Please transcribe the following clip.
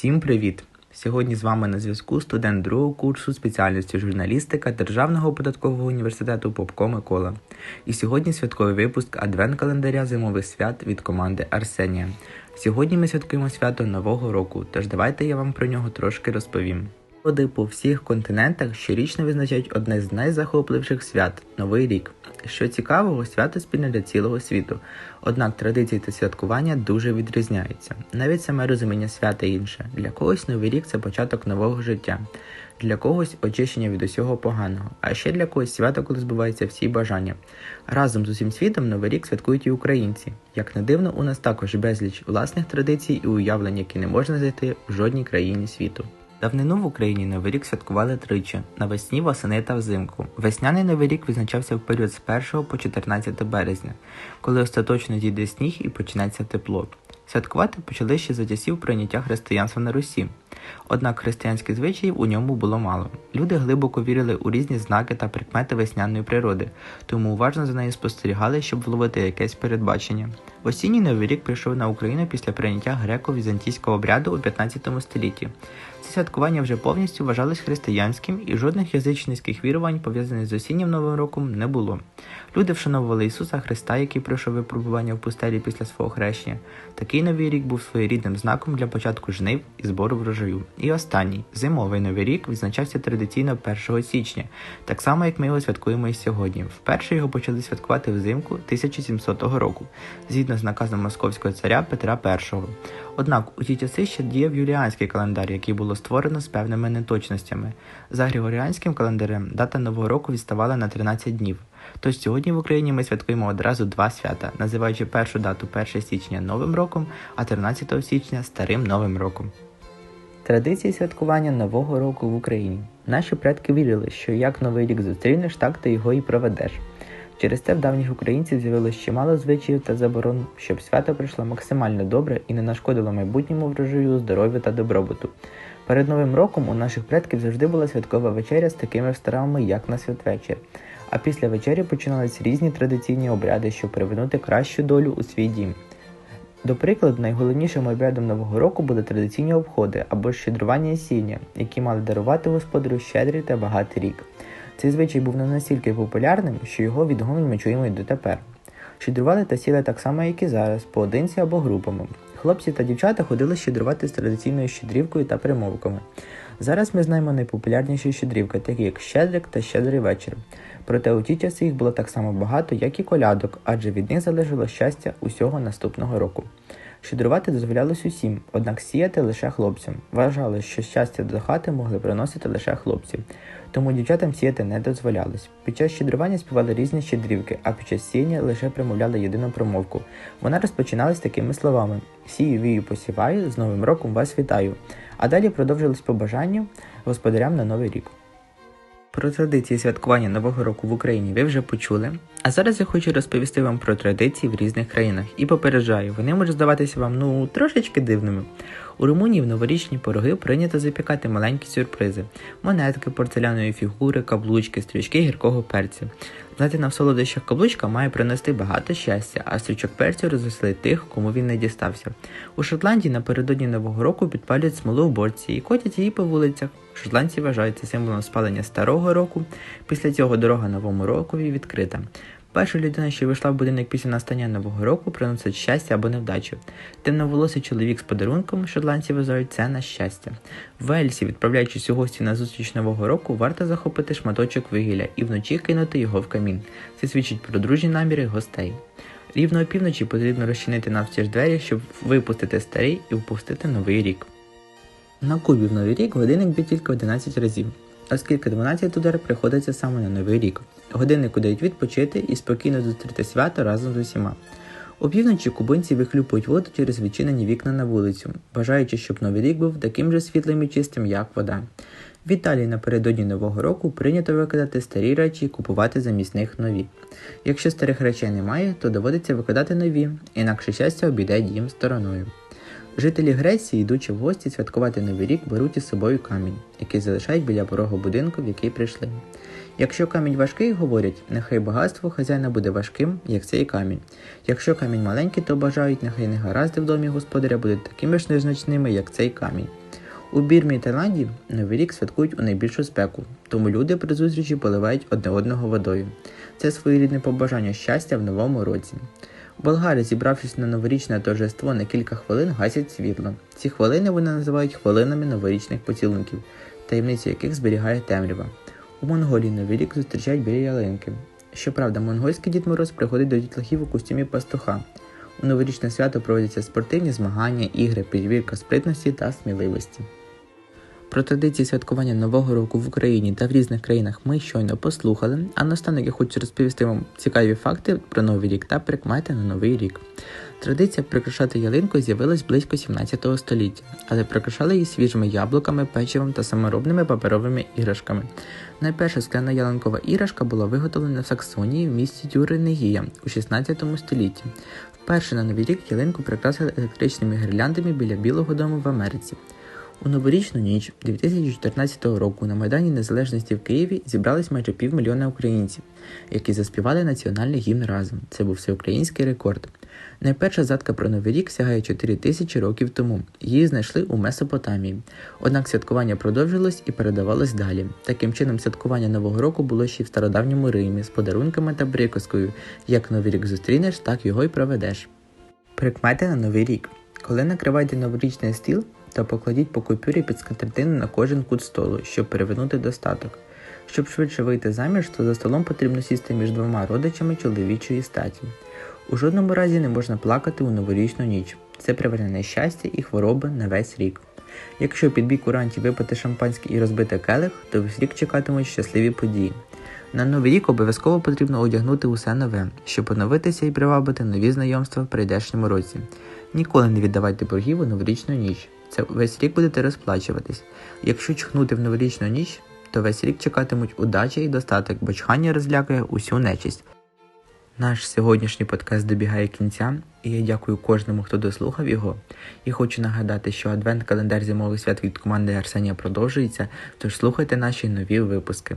Всім привіт! Сьогодні з вами на зв'язку студент другого курсу спеціальності журналістика Державного податкового університету Попко Микола. І сьогодні святковий випуск адвент-календаря зимових свят від команди Арсенія. Сьогодні ми святкуємо свято Нового року, тож давайте я вам про нього трошки розповім. Люди по всіх континентах щорічно визначають одне з найзахопливіших свят Новий рік. Що цікавого, свято спільне для цілого світу. Однак традиції та святкування дуже відрізняються. Навіть саме розуміння свята інше. Для когось новий рік це початок нового життя, для когось очищення від усього поганого, а ще для когось свято, коли збуваються всі бажання. Разом з усім світом новий рік святкують і українці. Як не дивно, у нас також безліч власних традицій і уявлень, які не можна знайти в жодній країні світу. Давнину в Україні Новий рік святкували тричі навесні, восени та взимку. Весняний Новий рік визначався в період з 1 по 14 березня, коли остаточно дійде сніг і почнеться тепло. Святкувати почали ще за часів прийняття християнства на Русі. Однак християнських звичаїв у ньому було мало. Люди глибоко вірили у різні знаки та прикмети весняної природи, тому уважно за нею спостерігали, щоб вловити якесь передбачення. Осінній новий рік прийшов на Україну після прийняття греко-візантійського обряду у 15 столітті. Це святкування вже повністю вважалось християнським, і жодних язичницьких вірувань, пов'язаних з осіннім новим роком, не було. Люди вшановували Ісуса Христа, який пройшов випробування в пустелі після свого хрещення. Такий новий рік був своєрідним знаком для початку жнив і збору врожаю. І останній зимовий новий рік відзначався традиційно 1 січня, так само як ми його святкуємо і сьогодні. Вперше його почали святкувати взимку 1700 року, згідно з наказом московського царя Петра І. Однак у ті часи ще діяв юліанський календар, який було створено з певними неточностями. За григоріанським календарем дата нового року відставала на 13 днів. Тож сьогодні в Україні ми святкуємо одразу два свята, називаючи першу дату 1 січня Новим роком, а 13 січня Старим Новим роком. Традиції святкування Нового року в Україні. Наші предки вірили, що як новий рік зустрінеш, так ти його і проведеш. Через це в давніх українців з'явилось чимало звичаїв та заборон, щоб свято прийшло максимально добре і не нашкодило майбутньому врожаю, здоров'ю та добробуту. Перед новим роком у наших предків завжди була святкова вечеря з такими стравами, як на святвечір. А після вечері починались різні традиційні обряди, щоб привернути кращу долю у свій дім. До прикладу, найголовнішим обрядом Нового року були традиційні обходи або щедрування сіння, які мали дарувати господарю щедрий та багатий рік. Цей звичай був не настільки популярним, що його відгомін ми чуємо й дотепер. Щедрували та сіли так само, як і зараз, поодинці або групами. Хлопці та дівчата ходили щедрувати з традиційною щедрівкою та примовками. Зараз ми знаємо найпопулярніші щедрівки, такі як Щедрик та Щедрий вечір. Проте у ті часи їх було так само багато, як і колядок, адже від них залежало щастя усього наступного року. Щедрувати дозволялось усім, однак сіяти лише хлопцям. Вважали, що щастя до хати могли приносити лише хлопці, тому дівчатам сіяти не дозволялось. Під час щедрування співали різні щедрівки, а під час сіяння лише примовляли єдину промовку. Вона розпочиналась такими словами: Сію, вію, посіваю, з Новим роком вас вітаю. А далі продовжились побажання господарям на новий рік. Про традиції святкування Нового року в Україні ви вже почули. А зараз я хочу розповісти вам про традиції в різних країнах і попереджаю, вони можуть здаватися вам ну трошечки дивними. У Румунії в новорічні пороги прийнято запікати маленькі сюрпризи: монетки, порцеляної фігури, каблучки, стрічки гіркого перцю. Знати на солодощах каблучка має принести багато щастя, а стрічок перцю розвеселить тих, кому він не дістався. У Шотландії напередодні Нового року підпалюють смолу в борці і котять її по вулицях. Шотландці вважають це символом спалення старого року. Після цього дорога новому рокові відкрита. Перша людина, що вийшла в будинок після настання нового року, приносить щастя або невдачу. Темноволосий чоловік з подарунком шотландці вважають це на щастя. В Вельсі, відправляючись у гості на зустріч нового року, варто захопити шматочок вигілля і вночі кинути його в камін. Це свідчить про дружні наміри гостей. Рівно опівночі потрібно розчинити навстіж двері, щоб випустити старий і впустити новий рік. На Кубі в новий рік годинник б'є тільки 11 разів оскільки 12 удар приходиться саме на новий рік. Годиннику дають відпочити і спокійно зустріти свято разом з усіма. Опівночі кубинці вихлюпують воду через відчинені вікна на вулицю, бажаючи, щоб новий рік був таким же світлим і чистим, як вода. В Італії напередодні Нового року прийнято викидати старі речі і купувати замість них нові. Якщо старих речей немає, то доводиться викидати нові, інакше щастя обійде дім стороною. Жителі Греції, йдучи в гості святкувати Новий рік, беруть із собою камінь, який залишають біля порогу будинку, в який прийшли. Якщо камінь важкий, говорять, нехай багатство хазяїна буде важким, як цей камінь. Якщо камінь маленький, то бажають, нехай негаразди в домі господаря будуть такими ж незначними, як цей камінь. У Бірмі і Таїланді Новий рік святкують у найбільшу спеку, тому люди при зустрічі поливають одне одного водою. Це своєрідне побажання щастя в новому році. У Болгарії, зібравшись на новорічне торжество на кілька хвилин, гасять світло. Ці хвилини вони називають хвилинами новорічних поцілунків, таємницю яких зберігає темрява. У Монголії Новий рік зустрічають біля ялинки. Щоправда, монгольський Дід Мороз приходить до дітлахів у костюмі пастуха. У новорічне свято проводяться спортивні змагання, ігри, перевірка спритності та сміливості. Про традиції святкування Нового року в Україні та в різних країнах ми щойно послухали, а наостанок я хочу розповісти вам цікаві факти про Новий рік та прикмети на Новий рік. Традиція прикрашати ялинку з'явилась близько 17 століття, але прикрашали її свіжими яблуками, печивом та саморобними паперовими іграшками. Найперша скляна ялинкова іграшка була виготовлена в Саксонії в місті Тюринегія у 16 столітті. Вперше на Новий рік ялинку прикрасили електричними гірляндами біля Білого дому в Америці. У новорічну ніч 2014 року на Майдані Незалежності в Києві зібрались майже півмільйона українців, які заспівали національний гімн разом. Це був всеукраїнський рекорд. Найперша згадка про Новий рік сягає 4 тисячі років тому. Її знайшли у Месопотамії. Однак святкування продовжилось і передавалось далі. Таким чином, святкування Нового року було ще й в стародавньому Римі з подарунками та приказкою Як Новий рік зустрінеш, так його й проведеш. Прикмети на Новий рік. Коли накриваєте новорічний стіл, то покладіть по купюрі під скатертину на кожен кут столу, щоб перевернути достаток. Щоб швидше вийти заміж, то за столом потрібно сісти між двома родичами чоловічої статі. У жодному разі не можна плакати у новорічну ніч. Це приверне нещастя і хвороби на весь рік. Якщо під бій куранті випити шампанське і розбити келих, то весь рік чекатимуть щасливі події. На новий рік обов'язково потрібно одягнути усе нове, щоб поновитися і привабити нові знайомства в прийдешньому році. Ніколи не віддавайте боргів у новорічну ніч. Це весь рік будете розплачуватись. Якщо чхнути в новорічну ніч, то весь рік чекатимуть удача і достаток, бо чхання розлякає усю нечисть. Наш сьогоднішній подкаст добігає кінця, і я дякую кожному, хто дослухав його. І хочу нагадати, що адвент-календар зимових свят від команди Арсенія продовжується, тож слухайте наші нові випуски.